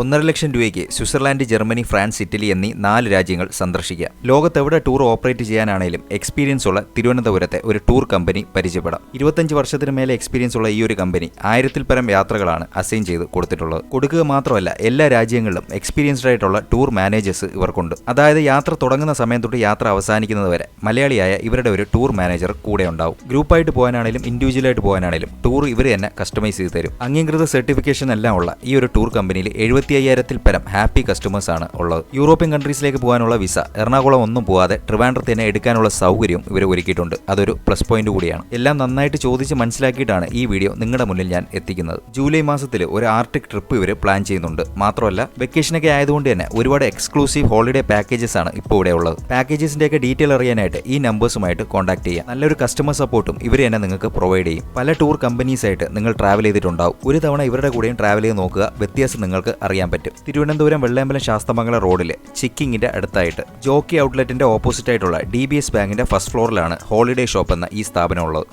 ഒന്നര ലക്ഷം രൂപയ്ക്ക് Switzerland Germany France Italy എന്നീ നാല് രാജ്യങ്ങൾ സന്ദർശിക്കുക ലോകത്തെവിടെ ടൂർ ഓപ്പറേറ്റ് ചെയ്യാനാണെങ്കിലും എക്സ്പീരിയൻസ് ഉള്ള തിരുവനന്തപുരത്തെ ഒരു ടൂർ കമ്പനി പരിചയപ്പെടാം. ഇരുപത്തഞ്ച് വർഷത്തിന് മേലെ എക്സ്പീരിയൻസ് ഉള്ള ഈ ഒരു കമ്പനി ആയിരത്തിൽ പരം യാത്രകളാണ് അസൈൻ ചെയ്ത് കൊടുത്തിട്ടുള്ളത്. കൊടുക്കുക മാത്രമല്ല എല്ലാ രാജ്യങ്ങളിലും എക്സ്പീരിയൻസ്ഡ് ആയിട്ടുള്ള ടൂർ മാനേജേഴ്സ് ഇവർക്കുണ്ട്. അതായത് യാത്ര തുടങ്ങുന്ന സമയം തൊട്ട് യാത്ര അവസാനിക്കുന്നതുവരെ മലയാളിയായ ഇവരുടെ ഒരു ടൂർ മാനേജർ കൂടെ ഉണ്ടാവും. ഗ്രൂപ്പായിട്ട് പോകാനാണെങ്കിലും ഇൻഡിവിജ്വലായിട്ട് പോകാനാണെങ്കിലും ടൂർ ഇവർ തന്നെ കസ്റ്റമൈസ് ചെയ്ത് തരും. അംഗീകൃത സർട്ടിഫിക്കേഷൻ എല്ലാം ഉള്ള ഈ ഒരു ടൂർ കമ്പനിയിൽ എഴുപത്തി അയ്യായിരത്തിൽ പരം ഹാപ്പി കസ്റ്റമേഴ്സ് ആണ് ഉള്ളത്. യൂറോപ്യൻ കൺട്രീസിലേക്ക് പോകാനുള്ള വിസ എറണാകുളം ഒന്നും പോവാതെ ട്രിവാൻഡ്രത്ത് തന്നെ എടുക്കാനുള്ള സൗകര്യം ഇവർ ഒരുക്കിയിട്ടുണ്ട്. അതൊരു പ്ലസ് പോയിന്റ് കൂടിയാണ്. എല്ലാം നന്നായിട്ട് ചോദിച്ച് മനസ്സിലാക്കിയിട്ടാണ് ഈ വീഡിയോ നിങ്ങളുടെ മുന്നിൽ ഞാൻ എത്തിക്കുന്നത്. ജൂലൈ മാസത്തിൽ ഒരു ആർട്ടിക് ട്രിപ്പ് ഇവർ പ്ലാൻ ചെയ്യുന്നുണ്ട്. മാത്രമല്ല വെക്കേഷനൊക്കെ ആയതുകൊണ്ട് തന്നെ ഒരുപാട് എക്സ്ക്ലൂസീവ് ഹോളിഡേ പാക്കേജസ് ആണ് ഇപ്പോൾ ഇവിടെ ഉള്ളത്. പാക്കേജസിന്റെ ഒക്കെ ഡീറ്റെയിൽ അറിയാനായിട്ട് ഈ നമ്പേഴ്സുമായിട്ട് കോൺടാക്ട് ചെയ്യാം. നല്ലൊരു കസ്റ്റമർ സപ്പോർട്ടും ഇവർ തന്നെ നിങ്ങൾക്ക് പ്രൊവൈഡ് ചെയ്യും. പല ടൂർ കമ്പനീസ് ആയിട്ട് നിങ്ങൾ ട്രാവൽ ചെയ്തിട്ടുണ്ടാവും. ഒരു തവണ ഇവരുടെ കൂടെയും ട്രാവൽ ചെയ്ത് നോക്കുക. വ്യത്യാസം നിങ്ങൾക്ക് അറിയാൻ പറ്റും. തിരുവനന്തപുരം വെള്ളയമ്പലം ശാസ്തമംഗലം റോഡിൽ ചിക്കിങ്ങിന്റെ അടുത്തായിട്ട് ജോക്കി ഔട്ട്ലെറ്റിന്റെ ഓപ്പോസിറ്റ് ആയിട്ടുള്ള ഡി ബാങ്കിന്റെ ഫസ്റ്റ് ഫ്ലോറിലാണ് ഹോളിഡേ ഷോപ്പ് എന്ന ഈ സ്ഥാപനം ഉള്ളത്.